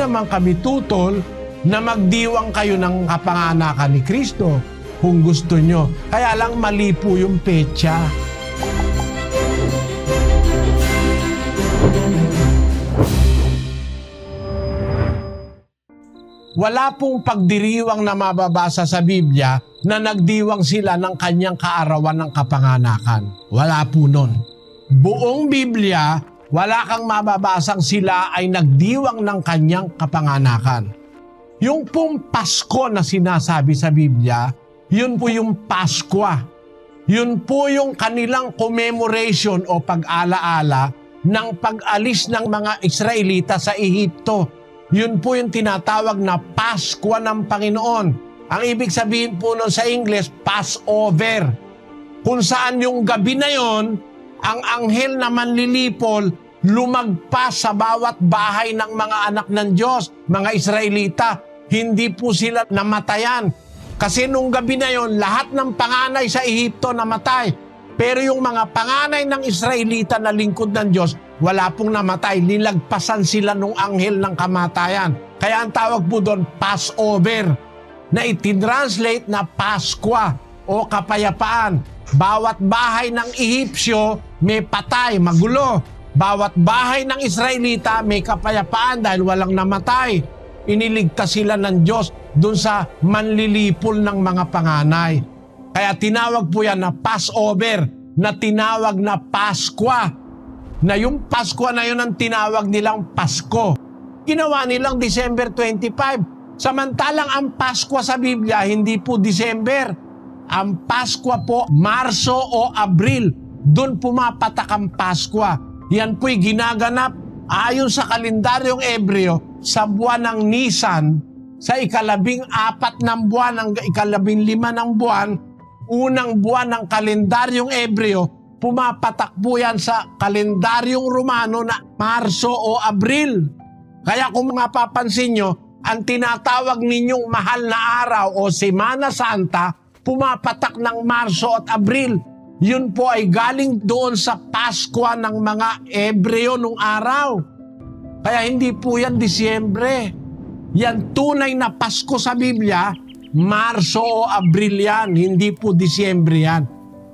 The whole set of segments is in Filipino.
naman kami tutol na magdiwang kayo ng kapanganakan ni Kristo kung gusto nyo. Kaya lang mali po yung petsa. Wala pong pagdiriwang na mababasa sa Biblia na nagdiwang sila ng kanyang kaarawan ng kapanganakan. Wala po nun. Buong Biblia, wala kang mababasang sila ay nagdiwang ng kanyang kapanganakan. Yung pong Pasko na sinasabi sa Biblia, yun po yung Paskwa. Yun po yung kanilang commemoration o pag-alaala ng pag-alis ng mga Israelita sa Ehipto. Yun po yung tinatawag na Paskwa ng Panginoon. Ang ibig sabihin po nun sa English, Passover. Kung saan yung gabi na yon, ang anghel na manlilipol lumagpas sa bawat bahay ng mga anak ng Diyos, mga Israelita. Hindi po sila namatayan. Kasi nung gabi na yon, lahat ng panganay sa Ehipto namatay. Pero yung mga panganay ng Israelita na lingkod ng Diyos, wala pong namatay. Nilagpasan sila nung anghel ng kamatayan. Kaya ang tawag po doon, Passover, na itinranslate na Paskwa o kapayapaan. Bawat bahay ng Ehipsyo may patay, magulo. Bawat bahay ng Israelita may kapayapaan dahil walang namatay. Iniligtas sila ng Diyos dun sa manlilipol ng mga panganay. Kaya tinawag po yan na Passover, na tinawag na Paskwa. Na yung Paskwa na yun ang tinawag nilang Pasko. Ginawa nilang December 25. Samantalang ang Paskwa sa Biblia, hindi po December. Ang Paskwa po, Marso o Abril. Doon pumapatak ang Paskwa. Yan po'y ginaganap ayon sa kalendaryong Ebreo sa buwan ng Nisan, sa ikalabing apat ng buwan, ng ikalabing lima ng buwan, unang buwan ng kalendaryong Ebreo, pumapatak po yan sa kalendaryong Romano na Marso o Abril. Kaya kung mapapansin nyo, ang tinatawag ninyong mahal na araw o Semana Santa, pumapatak ng Marso at Abril. Yun po ay galing doon sa Paskwa ng mga Ebreo nung araw. Kaya hindi po yan Disyembre. Yan tunay na Pasko sa Biblia, Marso o Abril yan, hindi po Disyembre yan.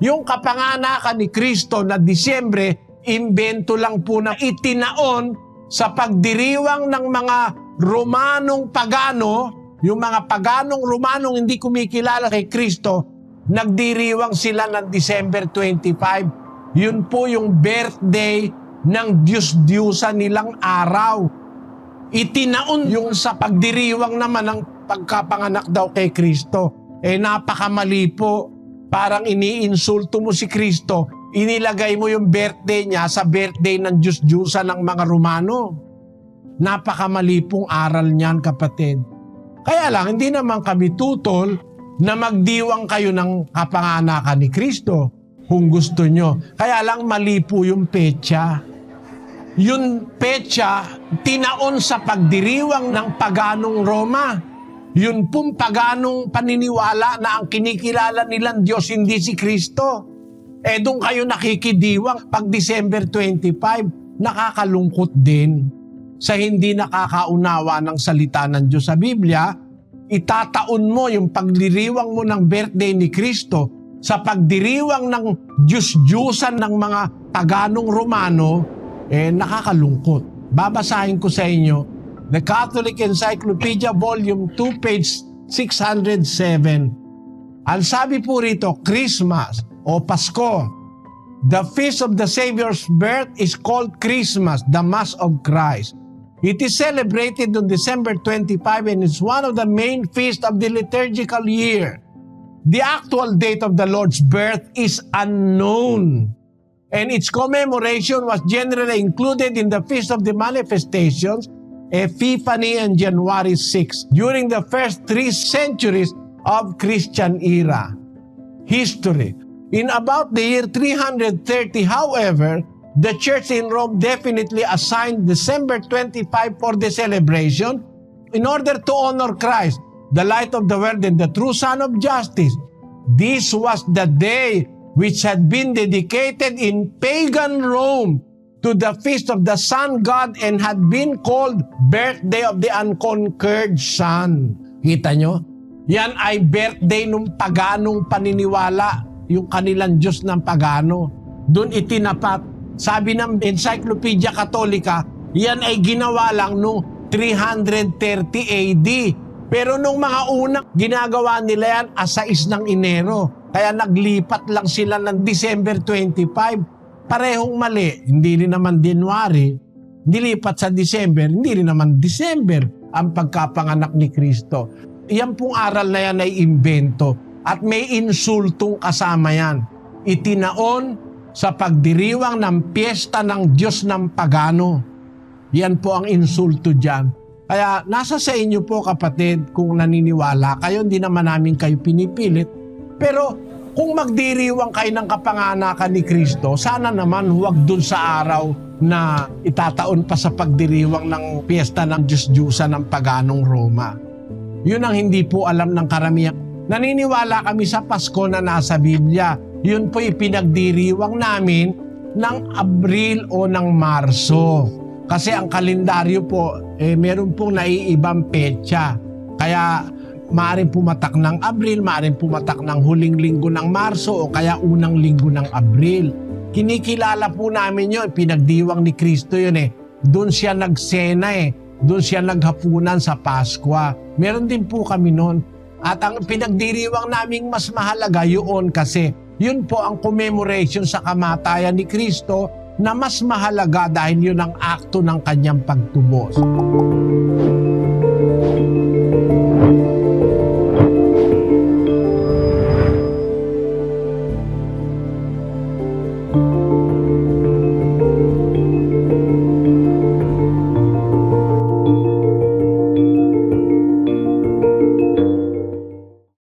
Yung kapanganakan ni Kristo na Disyembre, imbento lang po na itinaon sa pagdiriwang ng mga Romanong pagano, yung mga paganong Romanong hindi kumikilala kay Kristo, nagdiriwang sila ng December 25. Yun po yung birthday ng Diyos-Diyusa nilang araw. Itinaon yung sa pagdiriwang naman ng pagkapanganak daw kay Kristo. Eh napakamali po. Parang iniinsulto mo si Kristo. Inilagay mo yung birthday niya sa birthday ng Diyos-Diyusa ng mga Romano. Napakamali pong aral niyan kapatid. Kaya lang, hindi naman kami tutol na magdiwang kayo ng kapanganakan ni Kristo kung gusto nyo. Kaya lang mali po yung petsa. Yung petsa, tinaon sa pagdiriwang ng paganong Roma. Yun pong paganong paniniwala na ang kinikilala nilang Diyos hindi si Kristo. Eh doon kayo nakikidiwang pag December 25, nakakalungkot din sa hindi nakakaunawa ng salita ng Diyos sa Biblia, itataon mo yung pagdiriwang mo ng birthday ni Kristo sa pagdiriwang ng Diyos-Diyusan ng mga taganong Romano, eh nakakalungkot. Babasahin ko sa inyo, The Catholic Encyclopedia Volume 2, page 607. Ang sabi po rito, Christmas o Pasko. The feast of the Savior's birth is called Christmas, the Mass of Christ. It is celebrated on December 25 and is one of the main feasts of the liturgical year. The actual date of the Lord's birth is unknown, and its commemoration was generally included in the Feast of the Manifestations, Epiphany, and January 6, during the first three centuries of Christian era. History. In about the year 330, however, the church in Rome definitely assigned December 25 for the celebration in order to honor Christ, the light of the world and the true Son of justice. This was the day which had been dedicated in pagan Rome to the feast of the sun god and had been called birthday of the unconquered sun. Kita nyo? Yan ay birthday nung paganong paniniwala, yung kanilang Diyos ng pagano. Doon itinapat. Sabi ng Encyclopedia Catholica, yan ay ginawa lang nung 330 AD. Pero nung mga unang ginagawa nila yan, asais ng Enero. Kaya naglipat lang sila ng December 25. Parehong mali. Hindi rin naman January. Nilipat sa December. Hindi rin naman December ang pagkapanganak ni Kristo. Yan pong aral na yan ay imbento. At may insultong kasama yan. Itinaon sa pagdiriwang ng piyesta ng Diyos ng pagano. Yan po ang insulto dyan. Kaya nasa sa inyo po kapatid kung naniniwala kayo, hindi naman namin kayo pinipilit. Pero kung magdiriwang kayo ng kapanganakan ni Kristo, sana naman huwag dun sa araw na itataon pa sa pagdiriwang ng piyesta ng Diyos-Diyusa ng paganong Roma. Yun ang hindi po alam ng karamihan. Naniniwala kami sa Pasko na nasa Biblia. Yun po ipinagdiriwang namin ng Abril o ng Marso. Kasi ang kalendaryo po, eh, meron pong naiibang petsa. Kaya maaaring pumatak ng Abril, maaaring pumatak ng huling linggo ng Marso o kaya unang linggo ng Abril. Kinikilala po namin yun, pinagdiwang ni Kristo yun eh. Doon siya nagsena eh. Doon siya naghapunan sa Paskwa. Meron din po kami noon. At ang pinagdiriwang naming mas mahalaga yun kasi yun po ang commemoration sa kamatayan ni Kristo na mas mahalaga dahil yun ang akto ng kanyang pagtubos.